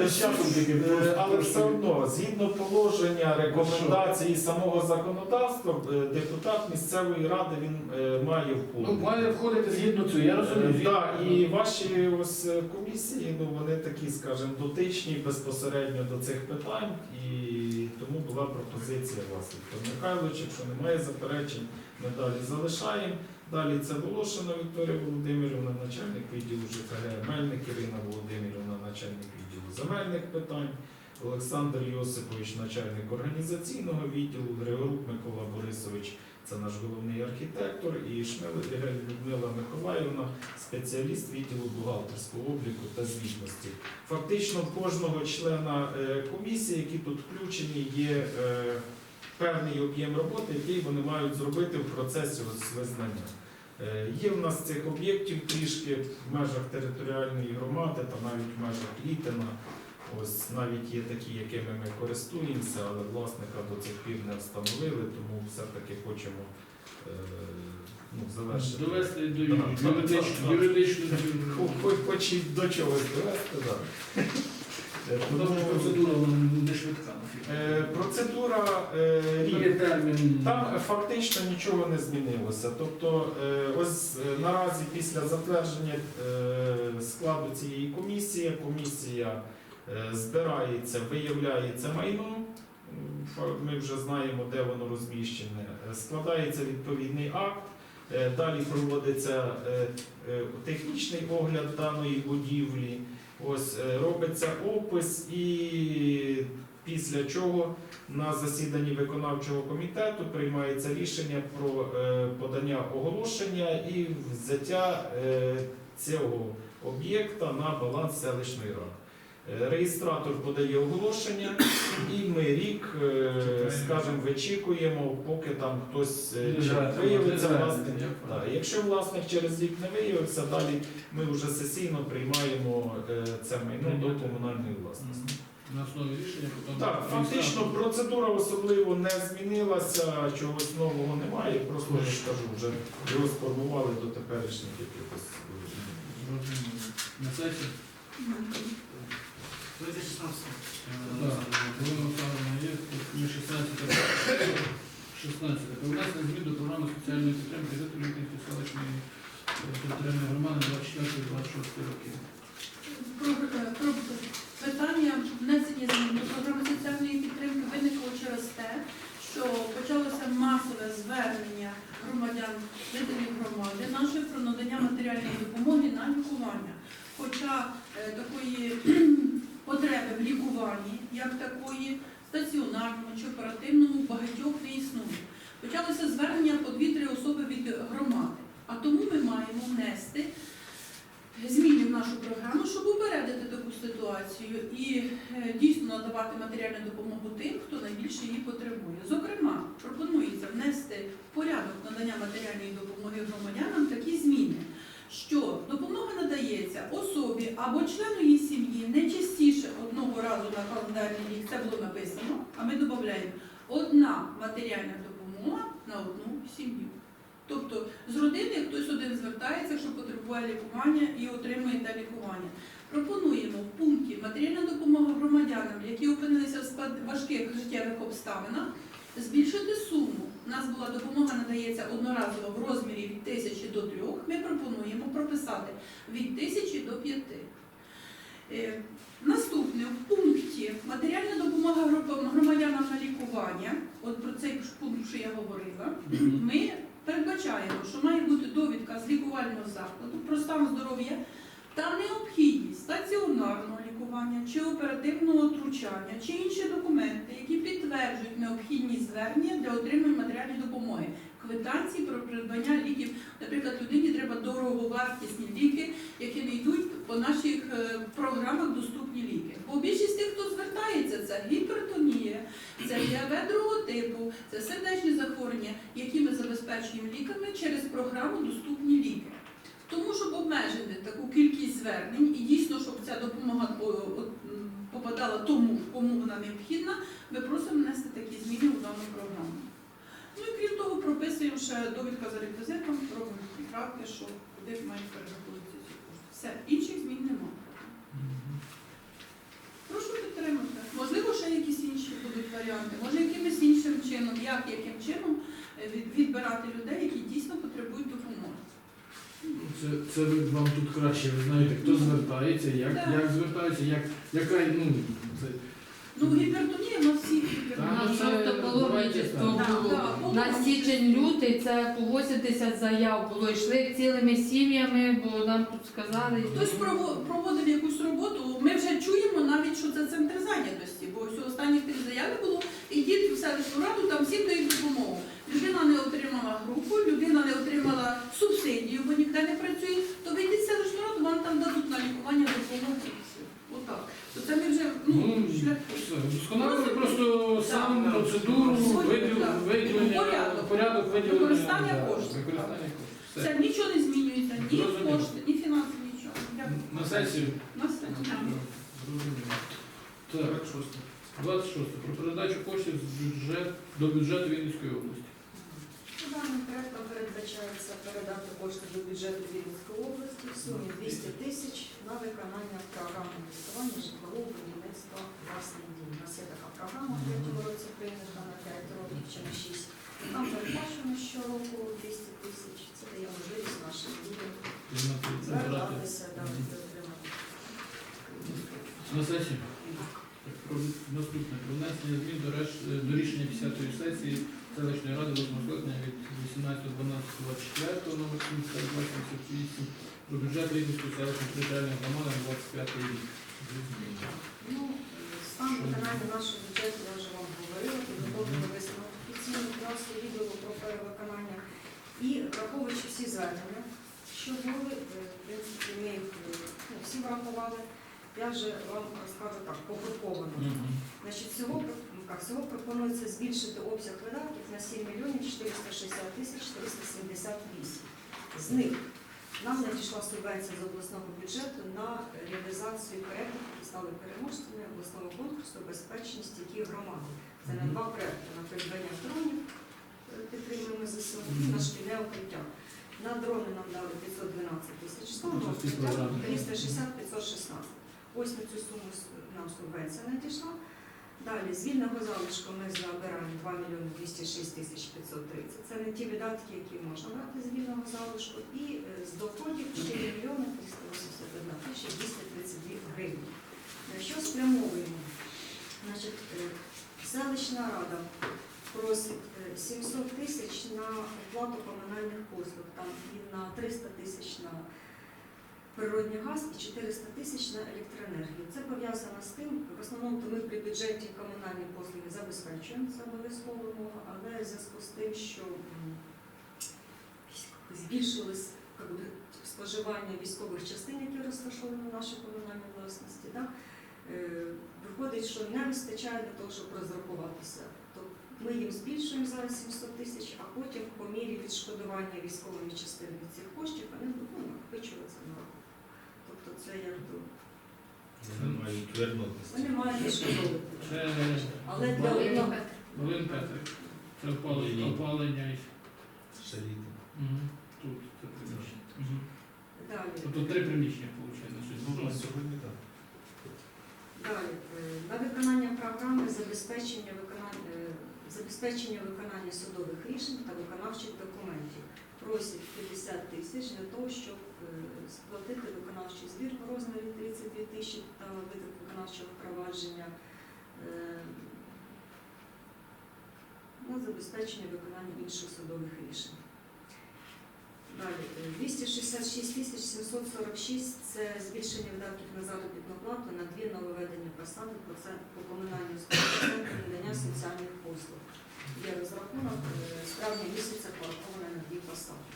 ну, з часом тільки е, але все одно, згідно положення, рекомендацій самого законодавства, е, депутат місцевої ради він е, має Ну, вплив. має входити згідно цього, я розумію. Е, Так, і ваші ось е, комісії, ну вони такі, скажімо, дотичні безпосередньо до цих питань, і тому була пропозиція вас, Віктор Михайлович, якщо немає заперечень, ми далі залишаємо. Далі це Волошина Вікторія Володимирівна, начальник відділу ЖКГ, Мельник Ірина Володимирівна, начальник відділу земельних питань, Олександр Йосипович, начальник організаційного відділу, Григорук Микола Борисович, це наш головний архітектор, і Шмел Людмила Миколаївна, спеціаліст відділу бухгалтерського обліку та звітності. Фактично кожного члена е, комісії, які тут включені, є е, певний об'єм роботи, який вони мають зробити в процесі визнання. Е, Є в нас цих об'єктів трішки в межах територіальної громади та навіть в межах Літина. Ось навіть є такі, якими ми користуємося, але власника до цих пір не встановили, тому все-таки хочемо е, ну, завершити. Довести до Хоч, хоч і до чогось довести, так. Тому процедура вона не швидка. е, Процедура е, рік. Термін. Там фактично нічого не змінилося. Тобто, е, ось е, наразі після затвердження е, складу цієї комісії, комісія е, збирається, виявляє це майно. М, фа- Ми вже знаємо, де воно розміщене. Е, Складається відповідний акт. Е, Далі проводиться е, е, технічний огляд даної будівлі. Ось робиться опис і після чого на засіданні виконавчого комітету приймається рішення про подання оголошення і взяття цього об'єкта на баланс селищної ради. Е, Реєстратор подає оголошення, і ми рік, е, скажімо, вичікуємо, поки там хтось е, виявиться власник. Якщо власник через рік не виявився, далі ми вже сесійно приймаємо це майно до комунальної власності. На основі рішення потім. Так, фактично процедура особливо не змінилася, чогось нового немає. Просто я ж кажу, вже його сформували до теперішніх якихось. На сесії. Так, Галина Олександровна є, ми 16 16. Про внесення змін до програми соціальної підтримки жителів Літинської селищної територіальної громади 24-26 років. Про, питання внесення змін до програми соціальної підтримки виникло через те, що почалося масове звернення громадян, жителів громади нашої про надання матеріальної допомоги на лікування. Хоча е, такої потреби в лікуванні, як такої, стаціонарному чи оперативному, багатьох не існує. Почалося звернення по 2-3 особи від громади. А тому ми маємо внести зміни в нашу програму, щоб упередити таку ситуацію і е, дійсно надавати матеріальну допомогу тим, хто найбільше її потребує. Зокрема, пропонується внести в порядок надання матеріальної допомоги громадянам такі зміни, що надається особі або члену її сім'ї не частіше одного разу на календарний рік. Це було написано, а ми додаємо одна матеріальна допомога на одну сім'ю. Тобто з родини хтось один звертається, що потребує лікування і отримує те лікування. Пропонуємо в пункті матеріальна допомога громадянам, які опинилися в важких життєвих обставинах, збільшити суму. У нас була допомога надається одноразово в розмірі від тисячі до трьох. Ми пропонуємо прописати від тисячі до п'яти. Е, Наступне в пункті матеріальна допомога громадянам на лікування. От про цей пункт, що я говорила. Ми передбачаємо, що має бути довідка з лікувального закладу про стан здоров'я та необхідність стаціонарного лікування чи оперативного втручання, чи інші документи, які підтверджують необхідність звернення для отримання матеріальної допомоги. Квитанції про придбання ліків. Наприклад, людині треба дороговартісні ліки, які не йдуть по наших е, програмах доступні ліки. Бо більшість тих, хто звертається, це гіпертонія, це діабет другого типу, це сердечні захворювання, які ми забезпечуємо ліками через програму Доступні ліки. Тому, щоб обмежити таку кількість звернень і дійсно, щоб ця допомога е, попадала тому, кому вона необхідна, ми просимо внести такі зміни у дану програму. Ну і крім того, прописуємо ще довідка за реквізитом, робимо правки, що куди мають перераховуватися ці кошти. Все, інших змін немає. Прошу підтримати. Можливо, ще якісь інші будуть варіанти, може якимось іншим чином, як яким чином е, відбирати людей, які дійсно потребують допомоги. Це, це ви вам тут краще, ви знаєте, хто звертається, як, Так. як звертається, як, яка, ну, це, Ну, гіпертонія на всіх Та, гіпертонія. ну, це давайте так. було. Так, так. На січень-лютий це по 80 заяв було. Йшли цілими сім'ями, бо нам тут сказали. Хтось прово- проводив якусь роботу. Ми вже чуємо навіть, що це центр зайнятості, бо все останні три заяви було. Ідіть в селищну раду, там всім дають допомогу. Людина не отримала групу, людина не отримала субсидію, бо ніде не працює. То ви йдіть в селищну раду, вам там дадуть на лікування допомогу. все. Отак. То це ми вже ну, ну, шлях. просто Так. процедуру, Свою, виділ, так. виділення, Порядок. порядок виділення. Використання коштів. Це нічого не змінюється, ні кошти, ні фінанси, нічого. Дякую. На сесію. На. Зрозуміло. Так, 26. Про передачу коштів з бюджет, до бюджету Вінницької області. Даним проектом передбачається передати кошти до бюджету Вінницької області в сумі 200 тисяч на виконання програми інвестування житлового будівництва власних дій. У нас є така програма в третьому році прийнята на 5 років чи на 6. Там передбачено щороку 200 тисяч. Це дає можливість нашим людям звертатися. На сесію. Наступне про внесення змін до, до рішення 10-ї сесії селищної ради 8 скликання від 18.12.24 номер 7278 про бюджет Рівненської селищної територіальної громади на 25 рік. Ну, стан виконання нашого бюджету я вже вам говорила, підготовлено висновок офіційно класу відділу про перевиконання. І враховуючи всі звернення, що були, е, в принципі, ми їх е, ну, всі врахували. Я вже вам розкажу так, погруповано. Значить, всього, ну, всього пропонується збільшити обсяг видатків на 7 мільйонів 460 тисяч 478. З них нам надійшла субвенція з обласного бюджету на реалізацію проєктів, які стали переможцями обласного конкурсу «Безпечність стійкі громади». Це на два проєкти на придбання дронів, е, підтримуємо ЗСУ, і на шкільне укриття. На дрони нам дали 512 тисяч 100, на укриття 360 516. Ось на цю суму нам субвенція надійшла. Далі з вільного залишку ми забираємо 2 мільйони 206 тисяч 530. Це не ті видатки, які можна брати з вільного залишку. І е, з доходів 4 мільйони 381 тисяча 232 гривні. Що спрямовуємо? Значить, е, селищна рада просить е, 700 тисяч на оплату комунальних послуг, там і на 300 тисяч на природний газ і 400 тисяч на електроенергію. Це пов'язано з тим, в основному то ми при бюджеті комунальні послуги забезпечуємо, це обов'язкова умова, але в зв'язку з тим, що збільшилось би, споживання військових частин, які розташовані в нашій комунальній власності, да? е, виходить, що не вистачає для того, щоб розрахуватися. Тобто ми їм збільшуємо зараз 700 тисяч, а потім по мірі відшкодування військовими частинами цих коштів вони будуть накопичуватися на рахунок. Це як то Вони мають вернутися. вони мають відшкодовувати. Це Але для одного Петр. Це опалення. опалення. і-. Мгм. Тут це приміщення. Мгм. далі. Тобто три приміщення, виходить, щось. Ну, сьогодні так. Далі е, на виконання програми забезпечення виконання е, забезпечення виконання судових рішень та виконавчих документів. Просять 50 тисяч для того, щоб е, сплатити виконавчий збір у розмірі 32 тисячі та види виконавчого впровадження е, на забезпечення виконання інших судових рішень. Далі, е, 266 тисяч 746 – це збільшення видатків на заробітну плату на дві нововведені посади по комунальній центру надання соціальних послуг. Є розрахунок е, з травня місяця пораховано на дві посади.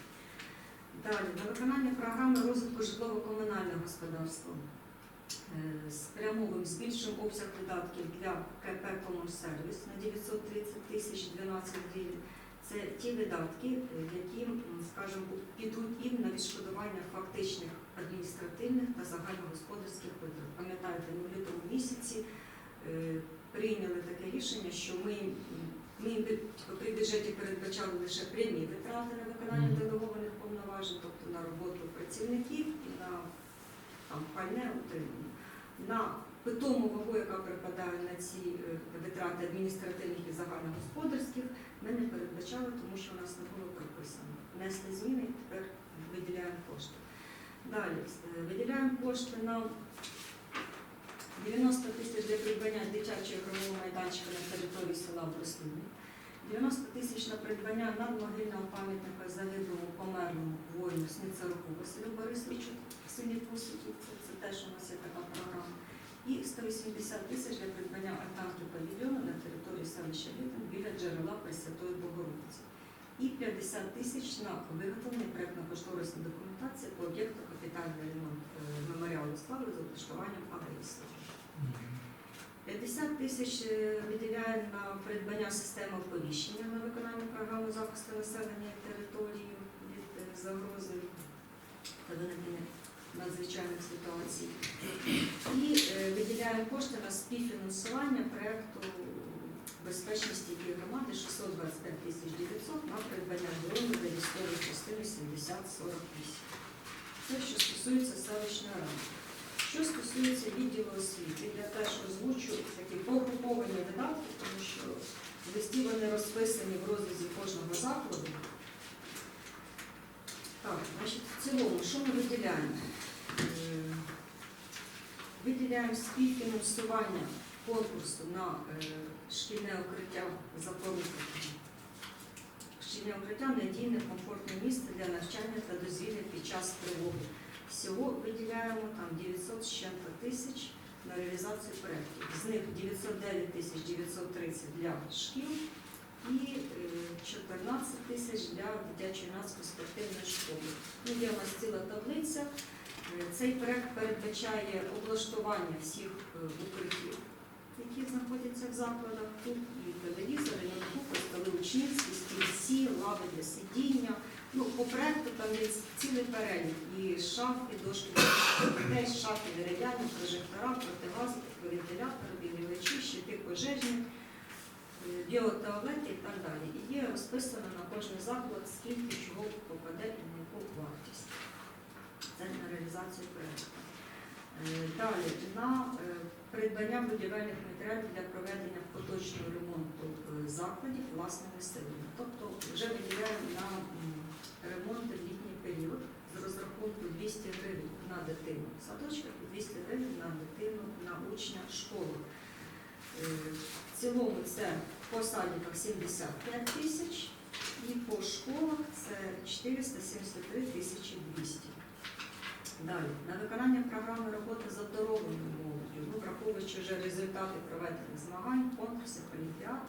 Далі, на виконання програми розвитку житлово-комунального господарства е, спрямовуємо збільшуємо обсяг видатків для КП «Комунсервіс» на 930 тисяч 12 гривень. Це ті видатки, які, скажімо, підуть і на відшкодування фактичних адміністративних та загальногосподарських витрат. Пам'ятаєте, ми в лютому місяці е, прийняли таке рішення, що ми, ми при бюджеті передбачали лише прямі витрати на виконання делегованих повноважень, тобто на роботу працівників і на там, пальне утримання. На питому вагу, яка припадає на ці е, витрати адміністративних і загальногосподарських, ми не передбачали, тому що у нас не було прописано. Внесли зміни і тепер виділяємо кошти. Далі е, виділяємо кошти на 90 тисяч для придбання дитячого ігрового майданчика на території села Брослівні. 90 тисяч на придбання надмогильного пам'ятника загиблому померлому воїну Сницаруку Василю Борисовичу селі Пуситі. Це, це теж у нас є така програма. І 180 тисяч для придбання альтанки павільйону на території селища Літин біля джерела Пресвятої Богородиці. І 50 тисяч на виготовлення проєктно-кошторисної документації по об'єкту капітальний ремонт е, меморіалу слави з облаштуванням слави. 50 тисяч е, виділяємо на придбання системи оповіщення на виконання програми захисту населення і території від е, загрози та виникнення надзвичайних ситуацій. І е, виділяємо кошти на співфінансування проєкту безпечності дії громади 625 тисяч 900 на придбання дрону для військової частини 7048. Це що стосується селищної ради. Що стосується відділу освіти, я теж озвучу такі погруповані видатки, тому що листі вони розписані в розрізі кожного закладу. Так, значить, в цілому, що ми виділяємо? Е, Виділяємо співфінансування конкурсу на е, шкільне укриття Запоруківки. Шкільне укриття надійне, комфортне місце для навчання та дозвілля під час тривоги. Всього виділяємо там 900 з чим-то тисяч на реалізацію проєктів. З них 909 тисяч 930 для шкіл і е, 14 тисяч для дитячої нацької спортивної школи. Ну, є у нас ціла таблиця. Цей проєкт передбачає облаштування всіх е, укриттів, які знаходяться в закладах. Тут і телевізори, і ноутбуки, столи учнівські, стільці, лави для сидіння. Ну, по проекту там є цілий перелік. І шафи, дошки для шафи дерев'яні, прожектора, протигази, вентилятори, білівачі, щити пожежні, е, біотуалети і так далі. І є розписано на кожний заклад, скільки чого попаде і на яку вартість. На реалізацію проєкту. Е, Далі на е, придбання будівельних матеріалів для проведення поточного ремонту е, закладів власними силами. Тобто вже виділяємо на м, ремонти в літній період з розрахунку 200 гривень на дитину в садочках і 200 гривень на дитину на учня школи. В цілому це по садиках 75 тисяч і по школах це 473 тисячі 200. Далі, на виконання програми роботи з оздоровленою молоддю, ну, враховуючи вже результати проведених змагань, конкурсів, олімпіад,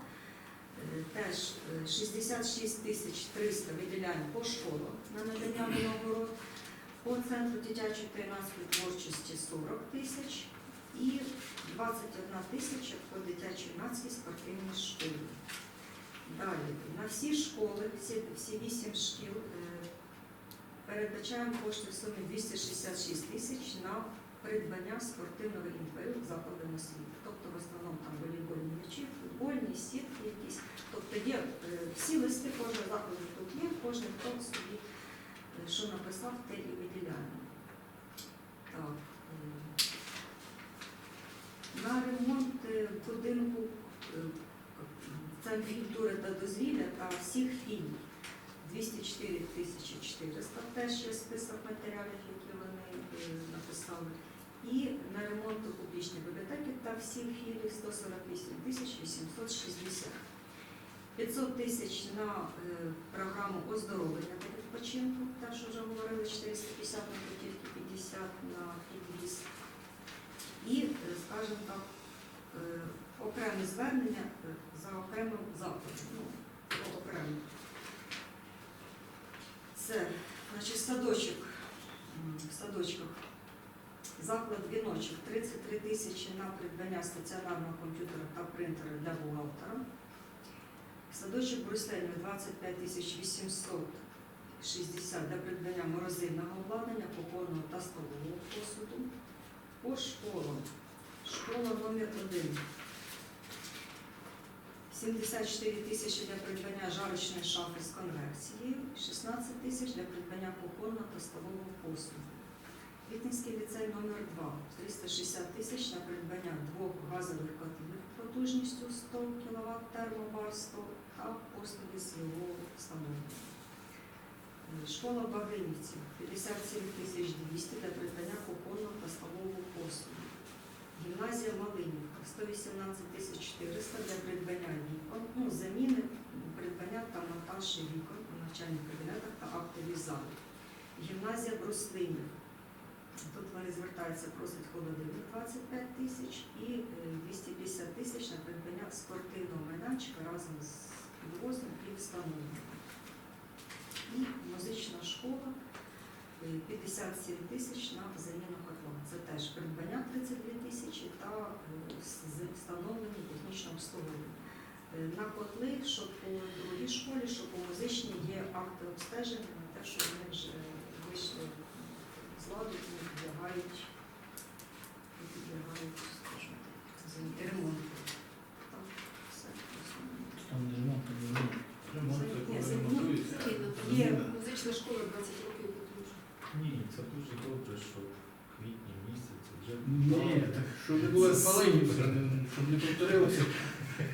е, теж е, 66 тисяч 300 виділяємо по школах на надання винагород, по центру дитячої та юнацької творчості 40 тисяч і 21 тисяча по дитячій юнацькій спортивній школі. Далі, на всі школи, всі, всі 8 шкіл, е, передбачаємо кошти в сумі 266 тисяч на придбання спортивного інвентарю закладами освіти. Тобто в основному там волейбольні м'ячі, футбольні, сітки якісь. Тобто є е, всі листи кожного закладу тут є, кожен хто собі е, що написав, те і виділяємо. Так. е, На ремонт будинку Центру культури та дозвілля та всіх фільмів 204 тисячі 400, теж є список матеріалів, які вони е, написали. І на ремонт публічної бібліотеки та всіх філій 148 тисяч 860. 500 тисяч на е, програму оздоровлення та відпочинку, те, що вже говорили, 450 на путівки, 50 на підвіз. І, е, скажімо так, окреме звернення за окремим закладом. Ну, окремо. Це, значить, садочок, в садочках. Заклад віночок 33 тисячі на придбання стаціонарного комп'ютера та принтера для бухгалтера. Садочок Брусленів 25 тисяч 860 для придбання морозильного обладнання, кухонного та столового посуду. По школам. Школа номер 1 74 тисячі для придбання жарочної шафи з конвекцією, 16 тисяч для придбання кухонного та столового посуду. Квітницький ліцей номер 2 360 тисяч на придбання двох газових котлів потужністю 100 кВт термобар 100 та послуги з його встановлення. Школа Багринівці 57 тисяч 200 для придбання кухонного та столового посуду. Гімназія Малинівка 118 тисяч 400 для придбання вікон, ну, заміни, придбання та монтаж вікон у навчальних кабінетах та актовій залі. Гімназія Бруслинів. Тут вони звертаються, просять холодильник 25 тисяч і е, 250 тисяч на придбання спортивного майданчика разом з підвозом і встановленням. І музична школа е, 57 тисяч на заміну котла. Це теж придбання 32 тисячі та е, встановлення технічного обслуговування. Е, На котли, що по другій школі, що по музичній є акти обстеження на те, що вони вже вийшли з ладу і підлягають, підлягають, скажімо ремонту. Так, все. в основному. Там не ремонт, там не ремонт. Ремонт це Ні, коли це ремонтується. Є Музична школа 20 років потужна. Ні, це дуже добре, що в квітні місяці вже Ні, так спалені, щоб не повторилося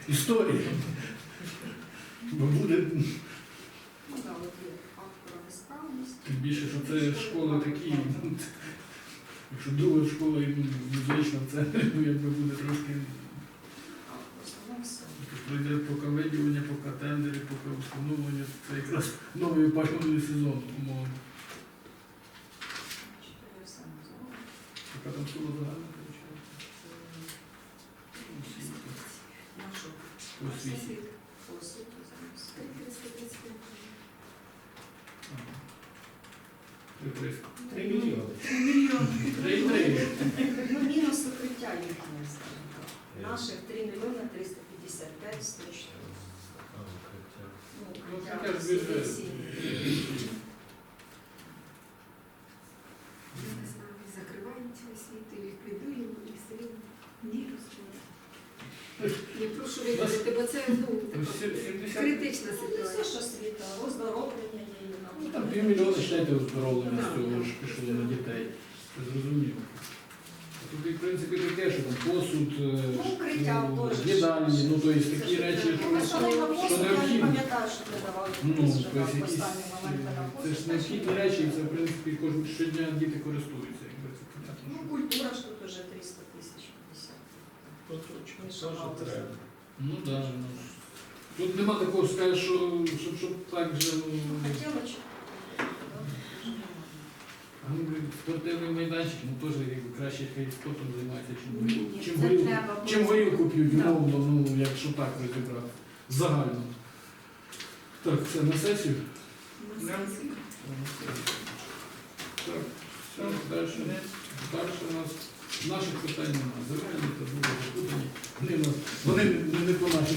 історія. Бо буде Ну тим більше, що це школи такі. Якщо друга школа і музична в центрі, ну якби буде трошки. Все. Пройде поки виділення, поки тендери, поки встановлення, це якраз новий опалювальний сезон, умовно. Яка там сума загальна виходить? На 335. Ага. Три триста. Три мільйони. Мільйон. Ну, мінус укриття їхнє, скажімо так. Наших 3 мільйони 355 104. А, укриття. Ну, Ну, укриття таке ж всі бюджет. всі. Ми не знаю, закриваємо цю освіту, ліквідуємо і все рівно. Ні. Я прошу виділити, бо це ну, така критична Ну, не все, що світа, оздоровлення є. Ну там півмільйона считайте оздоровлення з цього ж пішло на дітей. Зрозуміло. Тут, в принципі, таке, що там посуд, е, Ну, укриття ну, теж. їдальні, ну то є такі речі, що. Що я не пам'ятаю, що ми давали Ну, там якісь, на е, це ж необхідні речі, і це, в принципі, кожен щодня діти користуються, якби це понятно. Ну, культура ж тут уже 300 тисяч 50. Поточно, Ні, що ж що треба. Ну так. Да, ну, тут нема такого, скажеш, що, щоб, щоб так же, Ну, ну, хотіла ну, спортивний майданчик, ну теж якби краще хай спортом займається, чим Ні, горілку. ні, Чим це горілку, треба. чим горілку п'ють, Так. умовно, ну, якщо так розібрати. Загально. Так, це на сесію? Так, все, далі. Далі у нас Наших питань немає. Земельні та були закутані. Вони, не по нашій.